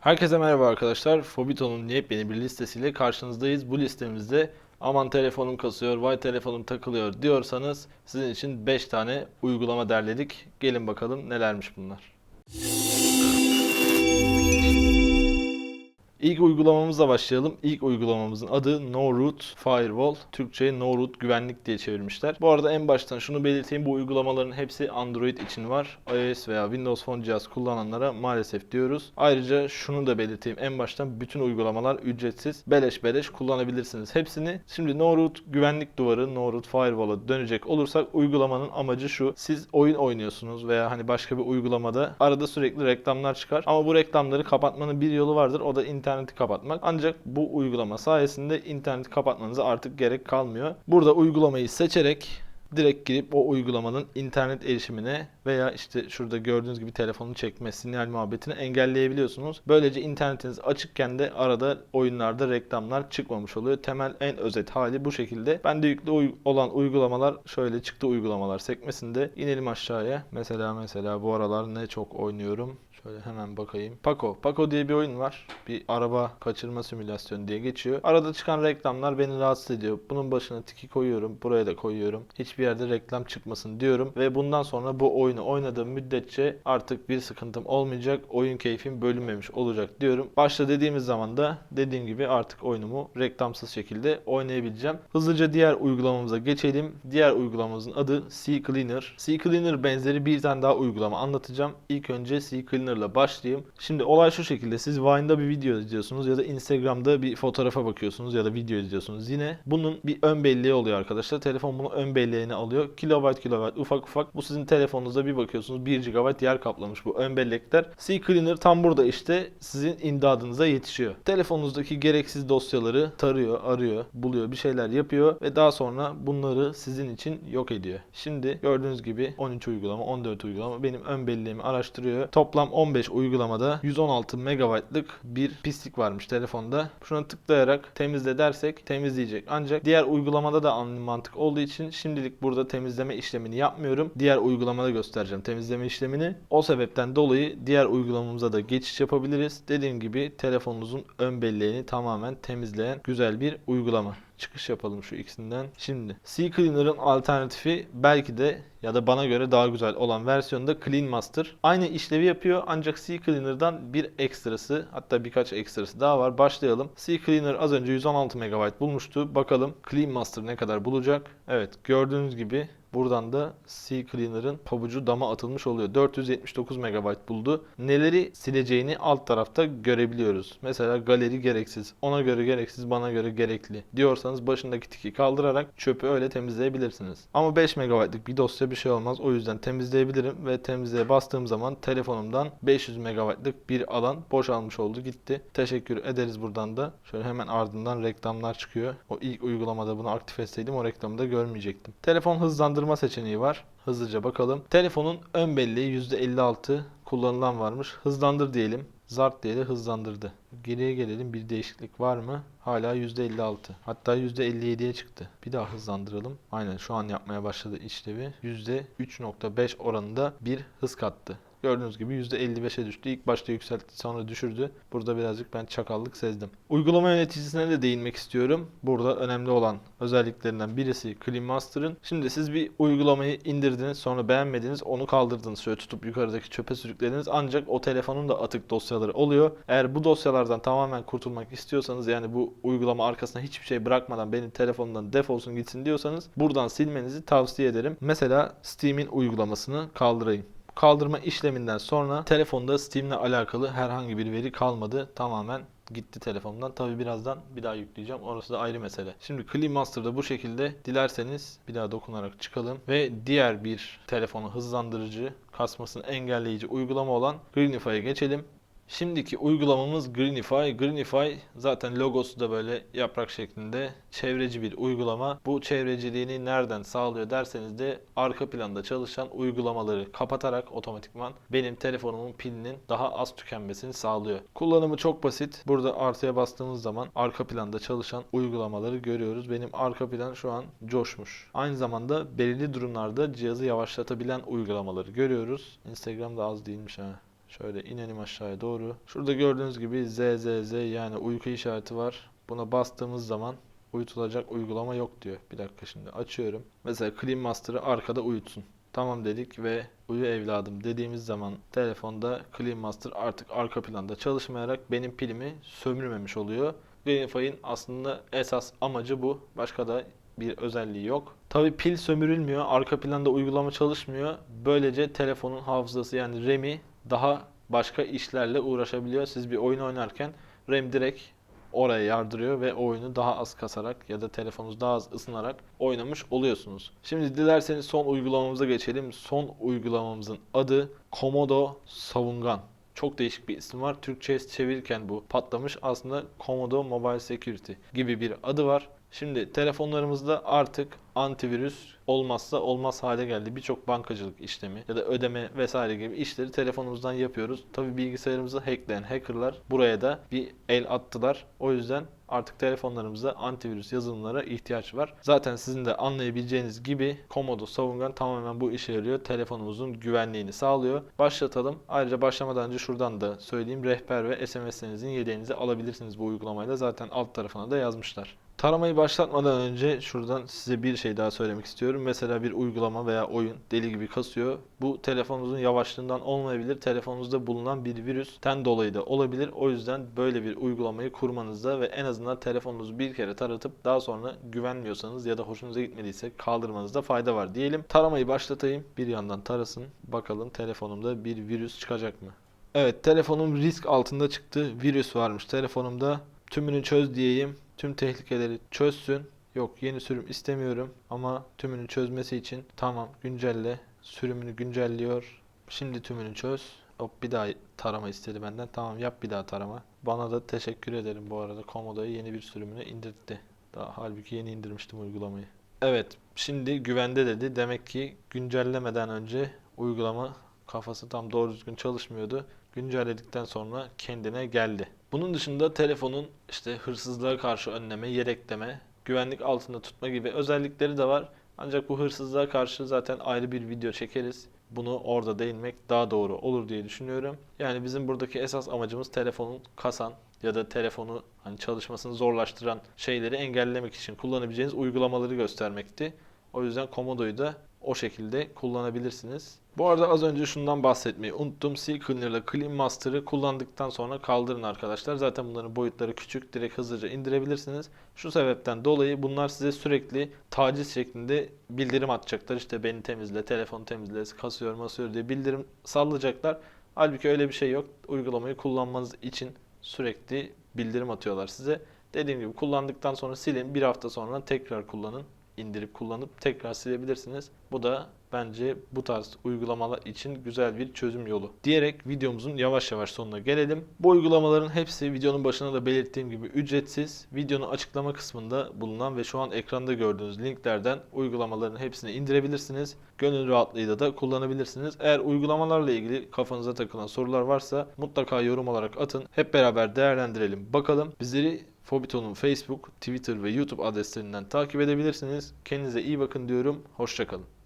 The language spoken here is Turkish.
Herkese merhaba arkadaşlar. Fobito'nun yepyeni bir listesiyle karşınızdayız. Bu listemizde aman telefonum kasıyor, vay telefonum takılıyor diyorsanız sizin için 5 tane uygulama derledik. Gelin bakalım nelermiş bunlar. İlk uygulamamızla başlayalım. İlk uygulamamızın adı No Root Firewall. Türkçe'ye No Root Güvenlik diye çevirmişler. Bu arada en baştan şunu belirteyim. Bu uygulamaların hepsi Android için var. iOS veya Windows Phone cihaz kullananlara maalesef diyoruz. Ayrıca şunu da belirteyim. En baştan bütün uygulamalar ücretsiz. Beleş beleş kullanabilirsiniz hepsini. Şimdi No Root güvenlik duvarı, No Root Firewall'a dönecek olursak uygulamanın amacı şu. Siz oyun oynuyorsunuz veya hani başka bir uygulamada arada sürekli reklamlar çıkar. Ama bu reklamları kapatmanın bir yolu vardır. O da interneti kapatmak. Ancak bu uygulama sayesinde interneti kapatmanıza artık gerek kalmıyor. Burada uygulamayı seçerek direkt girip o uygulamanın internet erişimine veya işte şurada gördüğünüz gibi telefonu çekme, sinyal muhabbetini engelleyebiliyorsunuz. Böylece internetiniz açıkken de arada oyunlarda reklamlar çıkmamış oluyor. Temel en özet hali bu şekilde. Bende yüklü uy- olan uygulamalar şöyle çıktı uygulamalar sekmesinde. İnelim aşağıya. Mesela mesela bu aralar ne çok oynuyorum. Şöyle hemen bakayım. Paco. Paco diye bir oyun var. Bir araba kaçırma simülasyonu diye geçiyor. Arada çıkan reklamlar beni rahatsız ediyor. Bunun başına tiki koyuyorum. Buraya da koyuyorum. Hiçbir yerde reklam çıkmasın diyorum. Ve bundan sonra bu oyunu oynadığım müddetçe artık bir sıkıntım olmayacak. Oyun keyfim bölünmemiş olacak diyorum. Başla dediğimiz zaman da dediğim gibi artık oyunumu reklamsız şekilde oynayabileceğim. Hızlıca diğer uygulamamıza geçelim. Diğer uygulamamızın adı CCleaner. CCleaner benzeri bir tane daha uygulama anlatacağım. İlk önce CCleaner ile başlayayım. Şimdi olay şu şekilde. Siz Vine'da bir video izliyorsunuz ya da Instagram'da bir fotoğrafa bakıyorsunuz ya da video izliyorsunuz. Yine bunun bir ön belleği oluyor arkadaşlar. Telefon bunu ön belleğine alıyor. Kilobayt kilobayt ufak ufak. Bu sizin telefonunuzda bir bakıyorsunuz 1 GB yer kaplamış bu ön bellekler. CCleaner tam burada işte sizin imdadınıza yetişiyor. Telefonunuzdaki gereksiz dosyaları tarıyor, arıyor, buluyor, bir şeyler yapıyor ve daha sonra bunları sizin için yok ediyor. Şimdi gördüğünüz gibi 13 uygulama, 14 uygulama benim ön belleğimi araştırıyor. Toplam 15 uygulamada 116 megabaytlık bir pislik varmış telefonda. Şuna tıklayarak temizle dersek temizleyecek. Ancak diğer uygulamada da aynı mantık olduğu için şimdilik burada temizleme işlemini yapmıyorum. Diğer uygulamada göstereceğim temizleme işlemini. O sebepten dolayı diğer uygulamamıza da geçiş yapabiliriz. Dediğim gibi telefonunuzun ön belleğini tamamen temizleyen güzel bir uygulama çıkış yapalım şu ikisinden. Şimdi CCleaner'ın alternatifi belki de ya da bana göre daha güzel olan versiyonu da Clean Master. Aynı işlevi yapıyor ancak CCleaner'dan bir ekstrası hatta birkaç ekstrası daha var. Başlayalım. CCleaner az önce 116 MB bulmuştu. Bakalım Clean Master ne kadar bulacak? Evet gördüğünüz gibi Buradan da CCleaner'ın pabucu dama atılmış oluyor. 479 MB buldu. Neleri sileceğini alt tarafta görebiliyoruz. Mesela galeri gereksiz, ona göre gereksiz, bana göre gerekli diyorsanız başındaki tiki kaldırarak çöpü öyle temizleyebilirsiniz. Ama 5 MB'lık bir dosya bir şey olmaz. O yüzden temizleyebilirim ve temizliğe bastığım zaman telefonumdan 500 MB'lık bir alan boşalmış oldu gitti. Teşekkür ederiz buradan da. Şöyle hemen ardından reklamlar çıkıyor. O ilk uygulamada bunu aktif etseydim o reklamı da görmeyecektim. Telefon hızlandırma seçeneği var. Hızlıca bakalım. Telefonun ön belleği %56 kullanılan varmış. Hızlandır diyelim. Zart diye de hızlandırdı. Geriye gelelim bir değişiklik var mı? Hala %56. Hatta %57'ye çıktı. Bir daha hızlandıralım. Aynen şu an yapmaya başladı işlevi. %3.5 oranında bir hız kattı. Gördüğünüz gibi %55'e düştü. İlk başta yükseltti sonra düşürdü. Burada birazcık ben çakallık sezdim. Uygulama yöneticisine de değinmek istiyorum. Burada önemli olan özelliklerinden birisi Clean Master'ın. Şimdi siz bir uygulamayı indirdiniz sonra beğenmediniz onu kaldırdınız. Şöyle tutup yukarıdaki çöpe sürüklediniz. Ancak o telefonun da atık dosyaları oluyor. Eğer bu dosyalardan tamamen kurtulmak istiyorsanız yani bu uygulama arkasına hiçbir şey bırakmadan benim telefonumdan defolsun gitsin diyorsanız buradan silmenizi tavsiye ederim. Mesela Steam'in uygulamasını kaldırayım kaldırma işleminden sonra telefonda Steam'le alakalı herhangi bir veri kalmadı. Tamamen gitti telefondan. Tabi birazdan bir daha yükleyeceğim. Orası da ayrı mesele. Şimdi Clean Master'da bu şekilde dilerseniz bir daha dokunarak çıkalım ve diğer bir telefonu hızlandırıcı, kasmasını engelleyici uygulama olan Greenify'a geçelim. Şimdiki uygulamamız Greenify. Greenify zaten logosu da böyle yaprak şeklinde çevreci bir uygulama. Bu çevreciliğini nereden sağlıyor derseniz de arka planda çalışan uygulamaları kapatarak otomatikman benim telefonumun pilinin daha az tükenmesini sağlıyor. Kullanımı çok basit. Burada artıya bastığımız zaman arka planda çalışan uygulamaları görüyoruz. Benim arka plan şu an coşmuş. Aynı zamanda belirli durumlarda cihazı yavaşlatabilen uygulamaları görüyoruz. Instagram'da az değilmiş ha. Şöyle inelim aşağıya doğru. Şurada gördüğünüz gibi ZZZ yani uyku işareti var. Buna bastığımız zaman uyutulacak uygulama yok diyor. Bir dakika şimdi açıyorum. Mesela Clean Master'ı arkada uyutsun. Tamam dedik ve uyu evladım dediğimiz zaman telefonda Clean Master artık arka planda çalışmayarak benim pilimi sömürmemiş oluyor. Greenify'in aslında esas amacı bu. Başka da bir özelliği yok. Tabi pil sömürülmüyor. Arka planda uygulama çalışmıyor. Böylece telefonun hafızası yani RAM'i daha başka işlerle uğraşabiliyor. Siz bir oyun oynarken RAM direkt oraya yardırıyor ve oyunu daha az kasarak ya da telefonunuz daha az ısınarak oynamış oluyorsunuz. Şimdi dilerseniz son uygulamamıza geçelim. Son uygulamamızın adı Komodo Savungan. Çok değişik bir isim var. Türkçe'ye çevirirken bu patlamış. Aslında Komodo Mobile Security gibi bir adı var. Şimdi telefonlarımızda artık antivirüs olmazsa olmaz hale geldi. Birçok bankacılık işlemi ya da ödeme vesaire gibi işleri telefonumuzdan yapıyoruz. Tabi bilgisayarımızı hackleyen hackerlar buraya da bir el attılar. O yüzden artık telefonlarımızda antivirüs yazılımlara ihtiyaç var. Zaten sizin de anlayabileceğiniz gibi Komodo Savungan tamamen bu işe yarıyor. Telefonumuzun güvenliğini sağlıyor. Başlatalım. Ayrıca başlamadan önce şuradan da söyleyeyim. Rehber ve SMS'lerinizin yedeğinizi alabilirsiniz bu uygulamayla. Zaten alt tarafına da yazmışlar. Taramayı başlatmadan önce şuradan size bir şey daha söylemek istiyorum. Mesela bir uygulama veya oyun deli gibi kasıyor. Bu telefonunuzun yavaşlığından olmayabilir. Telefonunuzda bulunan bir virüsten dolayı da olabilir. O yüzden böyle bir uygulamayı kurmanızda ve en azından telefonunuzu bir kere taratıp daha sonra güvenmiyorsanız ya da hoşunuza gitmediyse kaldırmanızda fayda var diyelim. Taramayı başlatayım. Bir yandan tarasın. Bakalım telefonumda bir virüs çıkacak mı? Evet telefonum risk altında çıktı. Virüs varmış telefonumda. Tümünü çöz diyeyim. Tüm tehlikeleri çözsün. Yok yeni sürüm istemiyorum ama tümünü çözmesi için tamam güncelle. Sürümünü güncelliyor. Şimdi tümünü çöz. Hop bir daha tarama istedi benden. Tamam yap bir daha tarama. Bana da teşekkür ederim bu arada. Komodo'yu yeni bir sürümünü indirdi. Daha halbuki yeni indirmiştim uygulamayı. Evet şimdi güvende dedi. Demek ki güncellemeden önce uygulama kafası tam doğru düzgün çalışmıyordu. Güncelledikten sonra kendine geldi. Bunun dışında telefonun işte hırsızlığa karşı önleme, yedekleme, güvenlik altında tutma gibi özellikleri de var. Ancak bu hırsızlığa karşı zaten ayrı bir video çekeriz. Bunu orada değinmek daha doğru olur diye düşünüyorum. Yani bizim buradaki esas amacımız telefonun kasan ya da telefonu hani çalışmasını zorlaştıran şeyleri engellemek için kullanabileceğiniz uygulamaları göstermekti. O yüzden Komodo'yu da o şekilde kullanabilirsiniz. Bu arada az önce şundan bahsetmeyi unuttum. Cleaner ile Clean Master'ı kullandıktan sonra kaldırın arkadaşlar. Zaten bunların boyutları küçük. Direkt hızlıca indirebilirsiniz. Şu sebepten dolayı bunlar size sürekli taciz şeklinde bildirim atacaklar. İşte beni temizle, telefonu temizle, kasıyor masıyor diye bildirim sallayacaklar. Halbuki öyle bir şey yok. Uygulamayı kullanmanız için sürekli bildirim atıyorlar size. Dediğim gibi kullandıktan sonra silin. Bir hafta sonra tekrar kullanın indirip kullanıp tekrar silebilirsiniz. Bu da bence bu tarz uygulamalar için güzel bir çözüm yolu. Diyerek videomuzun yavaş yavaş sonuna gelelim. Bu uygulamaların hepsi videonun başına da belirttiğim gibi ücretsiz. Videonun açıklama kısmında bulunan ve şu an ekranda gördüğünüz linklerden uygulamaların hepsini indirebilirsiniz. Gönül rahatlığıyla da kullanabilirsiniz. Eğer uygulamalarla ilgili kafanıza takılan sorular varsa mutlaka yorum olarak atın. Hep beraber değerlendirelim. Bakalım bizleri Fobito'nun Facebook, Twitter ve YouTube adreslerinden takip edebilirsiniz. Kendinize iyi bakın diyorum. Hoşçakalın.